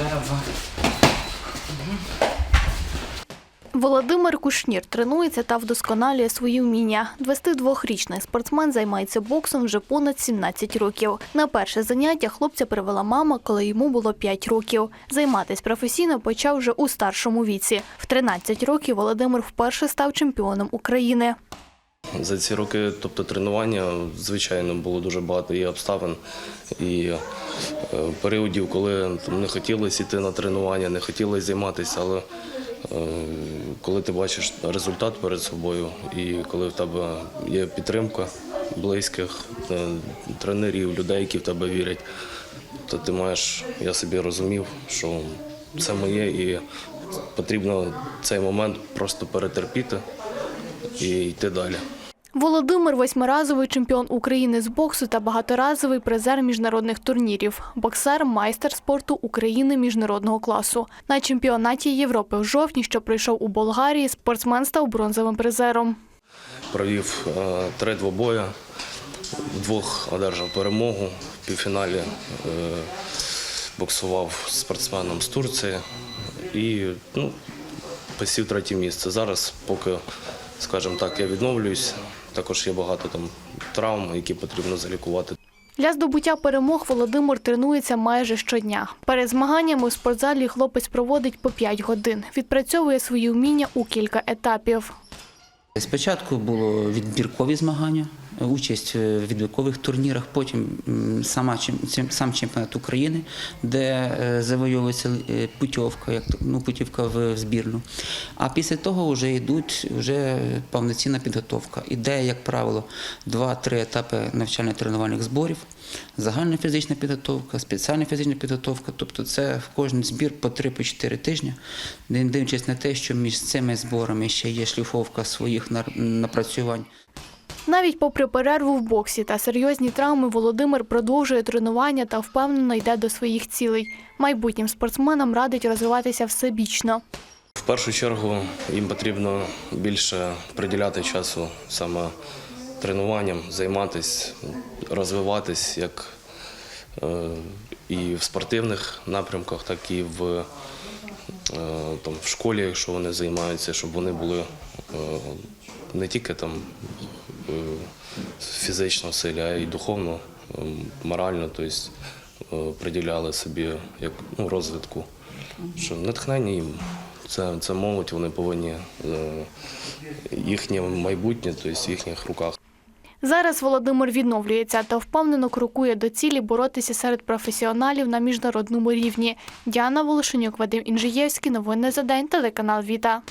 Дерева. Володимир Кушнір тренується та вдосконалює свої вміння. 22-річний спортсмен займається боксом вже понад 17 років. На перше заняття хлопця привела мама, коли йому було 5 років. Займатися професійно почав вже у старшому віці. В 13 років Володимир вперше став чемпіоном України. За ці роки, тобто тренування, звичайно, було дуже багато і обставин, і е, періодів, коли не хотілося йти на тренування, не хотілося займатися, але е, коли ти бачиш результат перед собою, і коли в тебе є підтримка близьких, е, тренерів, людей, які в тебе вірять, то ти маєш, я собі розумів, що це моє і потрібно цей момент просто перетерпіти і йти далі. Володимир восьмиразовий чемпіон України з боксу та багаторазовий призер міжнародних турнірів. Боксер, майстер спорту України міжнародного класу. На чемпіонаті Європи в жовтні, що пройшов у Болгарії, спортсмен став бронзовим призером. Провів е, три двобої, двох одержав перемогу. В півфіналі е, боксував з спортсменом з Турції і ну, посів третє місце. Зараз, поки, скажімо так, я відновлююсь, також є багато там травм, які потрібно залікувати. Для здобуття перемог Володимир тренується майже щодня. Перед змаганнями у спортзалі хлопець проводить по 5 годин. Відпрацьовує свої вміння у кілька етапів. Спочатку було відбіркові змагання, участь в відбіркових турнірах, потім сама сам чемпіонат України, де е, завойовується е, путівка, як ну, путівка в в збірну. А після того вже йдуть вже повноцінна підготовка. Іде, як правило, два-три етапи навчально-тренувальних зборів, загальна фізична підготовка, спеціальна фізична підготовка. Тобто це в кожен збір по 3-4 тижні, не дивлячись на те, що між цими зборами ще є шліфовка своїх напрацювань. Навіть попри перерву в боксі та серйозні травми, Володимир продовжує тренування та впевнено йде до своїх цілей. Майбутнім спортсменам радить розвиватися всебічно. В першу чергу їм потрібно більше приділяти часу саме тренуванням, займатися, розвиватись як е, і в спортивних напрямках, так і в, е, там, в школі, якщо вони займаються, щоб вони були е, не тільки там фізично силі, а й духовно, е, морально, тобто е, приділяли собі як ну, розвитку. Що натхнення їм. Це, це молодь, вони повинні е, їхнє майбутнє, тобто в їхніх руках. Зараз Володимир відновлюється та впевнено крокує до цілі боротися серед професіоналів на міжнародному рівні. Діана Волошенюк, Вадим Інжиєвський. Новини за день. Телеканал Віта.